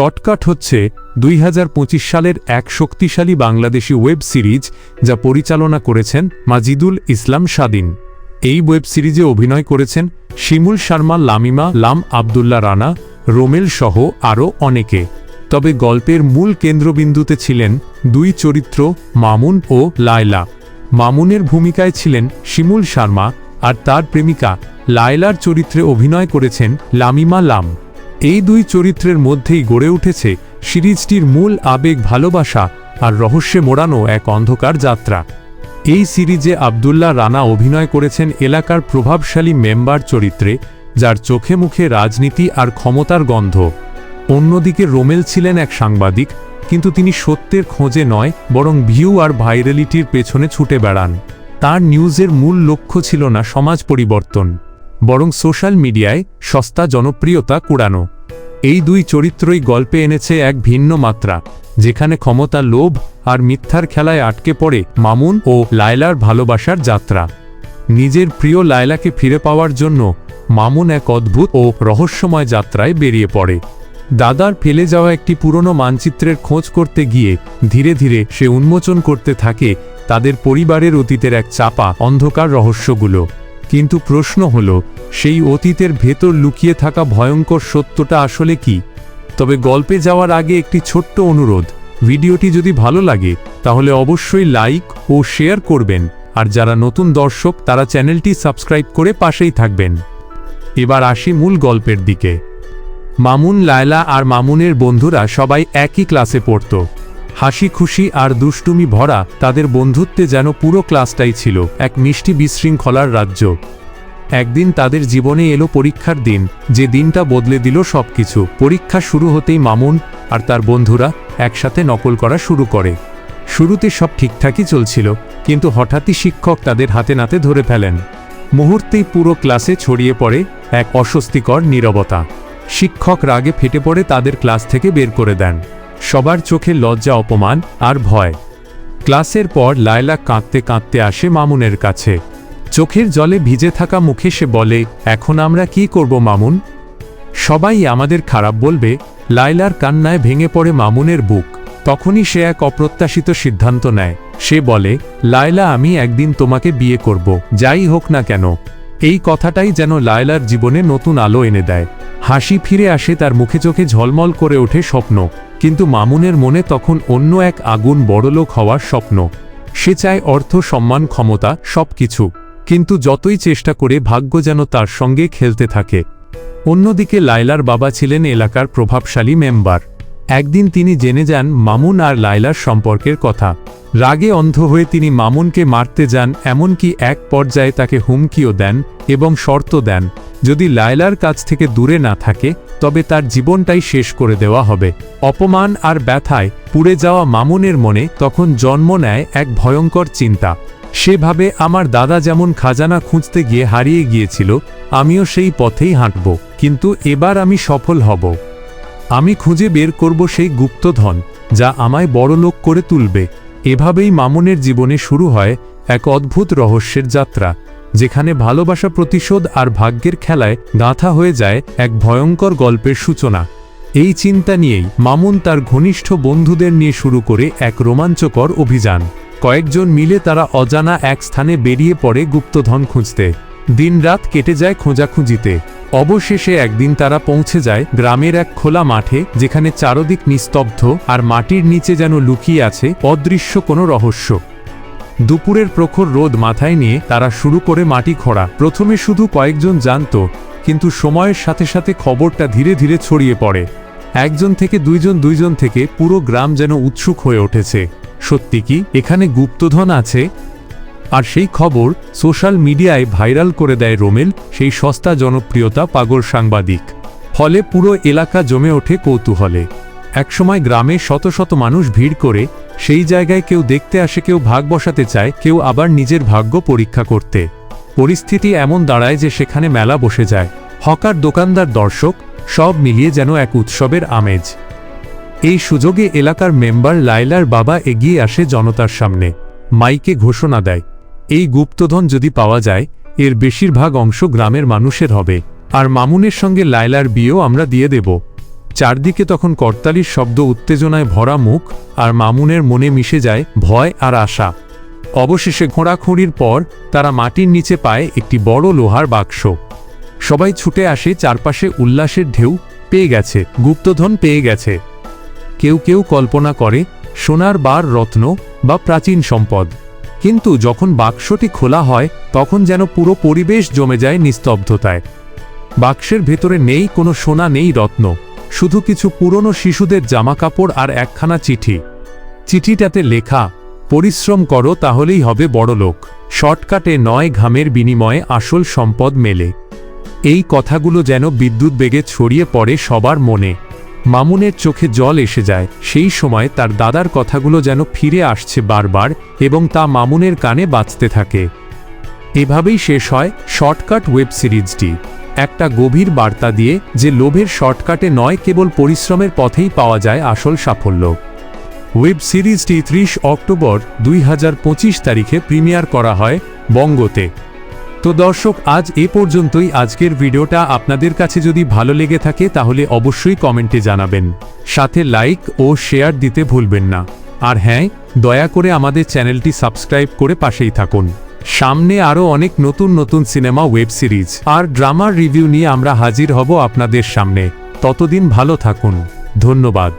Shortcut হচ্ছে দুই হাজার পঁচিশ সালের এক শক্তিশালী বাংলাদেশি ওয়েব সিরিজ যা পরিচালনা করেছেন মাজিদুল ইসলাম স্বাধীন। এই ওয়েব সিরিজে অভিনয় করেছেন শিমুল শর্মা, লামিমা, লাম আবদুল্লা রানা, রোমেল সহ আরও অনেকে। তবে গল্পের মূল কেন্দ্রবিন্দুতে ছিলেন দুই চরিত্র, মামুন ও লায়লা। মামুনের ভূমিকায় ছিলেন শিমুল শর্মা আর তার প্রেমিকা লায়লার চরিত্রে অভিনয় করেছেন লামিমা লাম। এই দুই চরিত্রের মধ্যেই গড়ে উঠেছে সিরিজটির মূল আবেগ ভালোবাসা আর রহস্যে মোড়ানো এক অন্ধকার যাত্রা। এই সিরিজে আবদুল্লাহ রানা অভিনয় করেছেন এলাকার প্রভাবশালী মেম্বার চরিত্রে, যার চোখে মুখে রাজনীতি আর ক্ষমতার গন্ধ। অন্যদিকে রোমেল ছিলেন এক সাংবাদিক, কিন্তু তিনি সত্যের খোঁজে নয়, বরং ভিউ আর ভাইরালিটির পেছনে ছুটে বেড়ান। তার নিউজের মূল লক্ষ্য ছিল না সমাজ পরিবর্তন। বরং সোশ্যাল মিডিয়ায় সস্তা জনপ্রিয়তা কুড়ানো। এই দুই চরিত্রই গল্পে এনেছে এক ভিন্ন মাত্রা, যেখানে ক্ষমতা লোভ আর মিথ্যার খেলায় আটকে পড়ে মামুন ও লায়লার ভালোবাসার যাত্রা। নিজের প্রিয় লায়লাকে ফিরে পাওয়ার জন্য মামুন এক অদ্ভুত ও রহস্যময় যাত্রায় বেরিয়ে পড়ে। দাদার ফেলে যাওয়া একটি পুরনো মানচিত্রের খোঁজ করতে গিয়ে ধীরে ধীরে সে উন্মোচন করতে থাকে তাদের পরিবারের অতীতের এক চাপা, অন্ধকার রহস্যগুলো। কিন্তু প্রশ্ন হল, সেই অতীতের ভেতর লুকিয়ে থাকা ভয়ঙ্কর সত্যটা আসলে কি? তবে গল্পে যাওয়ার আগে একটি ছোট্ট অনুরোধ, ভিডিওটি যদি ভালো লাগে, তাহলে অবশ্যই লাইক ও শেয়ার করবেন, আর যারা নতুন দর্শক, তারা চ্যানেলটি সাবস্ক্রাইব করে পাশেই থাকবেন। এবার আসি মূল গল্পের দিকে। মামুন, লায়লা আর মামুনের বন্ধুরা সবাই একই ক্লাসে পড়ত। হাসি খুশি আর দুষ্টুমি ভরা তাদের বন্ধুত্বে যেন পুরো ক্লাসটাই ছিল এক মিষ্টি বিশৃঙ্খলার রাজ্য। একদিন তাদের জীবনে এলো পরীক্ষার দিন, যে দিনটা বদলে দিল সবকিছু। পরীক্ষা শুরু হতেই মামুন আর তার বন্ধুরা একসাথে নকল করা শুরু করে। শুরুতে সব ঠিকঠাকই চলছিল, কিন্তু হঠাৎই শিক্ষক তাদের হাতে নাতে ধরে ফেলেন। মুহূর্তেই পুরো ক্লাসে ছড়িয়ে পড়ে এক অস্বস্তিকর নীরবতা। শিক্ষক রাগে ফেটে পড়ে তাদের ক্লাস থেকে বের করে দেন। সবার চোখে লজ্জা, অপমান আর ভয়। ক্লাসের পর লায়লা কাঁদতে কাঁদতে আসে মামুনের কাছে। চোখের জলে ভিজে থাকা মুখে সে বলে, এখন আমরা কি করব মামুন? সবাই আমাদের খারাপ বলবে, লায়লার কান্নায় ভেঙে পড়ে মামুনের বুক। তখনই সে এক অপ্রত্যাশিত সিদ্ধান্ত নেয়। সে বলে, লায়লা, আমি একদিন তোমাকে বিয়ে করব, যাই হোক না কেন। এই কথাটাই যেন লায়লার জীবনে নতুন আলো এনে দেয়। হাসি ফিরে আসে তার মুখে চোখে ঝলমল করে ওঠে স্বপ্ন, কিন্তু মামুনের মনে তখন অন্য এক আগুন বড়লোক হওয়ার স্বপ্ন। সে চায় অর্থ, সম্মান, ক্ষমতা, সবকিছু, কিন্তু যতই চেষ্টা করে ভাগ্য যেন তার সঙ্গে খেলতে থাকে। অন্যদিকে লায়লার বাবা ছিলেন এলাকার প্রভাবশালী মেম্বার। একদিন তিনি জেনে যান, মামুন আর লায়লার সম্পর্কের কথা। রাগে অন্ধ হয়ে তিনি মামুনকে মারতে যান, এমনকি এক পর্যায়ে তাকে হুমকিও দেন এবং শর্ত দেন, যদি লায়লার কাছ থেকে দূরে না থাকে, তবে তার জীবনটাই শেষ করে দেওয়া হবে। অপমান আর ব্যথায় পুড়ে যাওয়া মামুনের মনে তখন জন্ম নেয় এক ভয়ঙ্কর চিন্তা। সেভাবে আমার দাদা যেমন খাজানা খুঁজতে গিয়ে হারিয়ে গিয়েছিল, আমিও সেই পথেই হাঁটব, কিন্তু এবার আমি সফল হব। আমি খুঁজে বের করব সেই গুপ্তধন, যা আমায় বড়লোক করে তুলবে। এভাবেই মামুনের জীবনে শুরু হয় এক অদ্ভুত রহস্যের যাত্রা, যেখানে ভালোবাসা প্রতিশোধ আর ভাগ্যের খেলায় গাঁথা হয়ে যায় এক ভয়ঙ্কর গল্পের সূচনা। এই চিন্তা নিয়েই মামুন তার ঘনিষ্ঠ বন্ধুদের নিয়ে শুরু করে এক রোমাঞ্চকর অভিযান। কয়েকজন মিলে তারা অজানা এক স্থানে বেরিয়ে পড়ে গুপ্তধন খুঁজতে। দিনরাত কেটে যায় খোঁজাখুঁজিতে। অবশেষে একদিন তারা পৌঁছে যায় গ্রামের এক খোলা মাঠে, যেখানে চারদিক নিস্তব্ধ আর মাটির নিচে যেন লুকিয়ে আছে অদৃশ্য কোনো রহস্য। দুপুরের প্রখর রোদ মাথায় নিয়ে তারা শুরু করে মাটি খোঁড়া। প্রথমে শুধু কয়েকজন জানত, কিন্তু সময়ের সাথে সাথে খবরটা ধীরে ধীরে ছড়িয়ে পড়ে। একজন থেকে দুইজন দুইজন থেকে পুরো গ্রাম যেন উৎসুক হয়ে উঠেছে। সত্যি কি এখানে গুপ্তধন আছে? আর সেই খবর সোশ্যাল মিডিয়ায় ভাইরাল করে দেয় রোমেল, সেই সস্তা জনপ্রিয়তা পাগল সাংবাদিক। ফলে পুরো এলাকা জমে ওঠে কৌতূহলে। একসময় গ্রামে শত শত মানুষ ভিড় করে, সেই জায়গায় কেউ দেখতে আসে, কেউ ভাগ বসাতে চায়, কেউ আবার নিজের ভাগ্য পরীক্ষা করতে। পরিস্থিতি এমন দাঁড়ায় যে সেখানে মেলা বসে যায়। হকার দোকানদার, দর্শক, সব মিলিয়ে যেন এক উৎসবের আমেজ। এই সুযোগে এলাকার মেম্বার লাইলার বাবা এগিয়ে আসে জনতার সামনে। মাইকে ঘোষণা দেয় এই গুপ্তধন যদি পাওয়া যায়, এর বেশিরভাগ অংশ গ্রামের মানুষের হবে। আর মামুনের সঙ্গে লায়লার বিয়েও আমরা দিয়ে দেব। চারদিকে তখন করতালির শব্দ উত্তেজনায় ভরা মুখ, আর মামুনের মনে মিশে যায় ভয় আর আশা। অবশেষে ঘোড়াখুঁড়ির পর তারা মাটির নিচে পায় একটি বড় লোহার বাক্স। সবাই ছুটে আসে চারপাশে উল্লাসের ঢেউ, পেয়ে গেছে, গুপ্তধন পেয়ে গেছে। কেউ কেউ কল্পনা করে, সোনার বার রত্ন বা প্রাচীন সম্পদ। কিন্তু যখন বাক্সটি খোলা হয়, তখন যেন পুরো পরিবেশ জমে যায় নিস্তব্ধতায়। বাক্সের ভেতরে নেই কোনো সোনা, নেই রত্ন, শুধু কিছু পুরনো শিশুদের জামাকাপড় আর একখানা চিঠি। চিঠিটাতে লেখা, পরিশ্রম করো, তাহলেই হবে বড় লোক। শর্টকাটে নয় ঘামের বিনিময়ে আসল সম্পদ মেলে। এই কথাগুলো যেন বিদ্যুৎ বেগে ছড়িয়ে পড়ে সবার মনে। মামুনের চোখে জল এসে যায়, সেই সময় তার দাদার কথাগুলো যেন ফিরে আসছে বারবার এবং তা মামুনের কানে বাজতে থাকে। এভাবেই শেষ হয় শর্টকাট ওয়েব সিরিজটি। একটা গভীর বার্তা দিয়ে যে লোভের শর্টকাটে নয়, কেবল পরিশ্রমের পথেই পাওয়া যায় আসল সাফল্য। ওয়েব সিরিজটি ত্রিশ অক্টোবর দুই হাজার পঁচিশ তারিখে প্রিমিয়ার করা হয় বঙ্গতে। তো দর্শক, আজ এ পর্যন্তই। আজকের ভিডিওটা আপনাদের কাছে যদি ভালো লেগে থাকে, তাহলে অবশ্যই কমেন্টে জানাবেন। সাথে লাইক ও শেয়ার দিতে ভুলবেন না। আর হ্যাঁ দয়া করে আমাদের চ্যানেলটি সাবস্ক্রাইব করে পাশেই থাকুন। সামনে আরও অনেক নতুন নতুন সিনেমা ওয়েব সিরিজ আর ড্রামার রিভিউ নিয়ে আমরা হাজির হব আপনাদের সামনে। ততদিন ভালো থাকুন। ধন্যবাদ।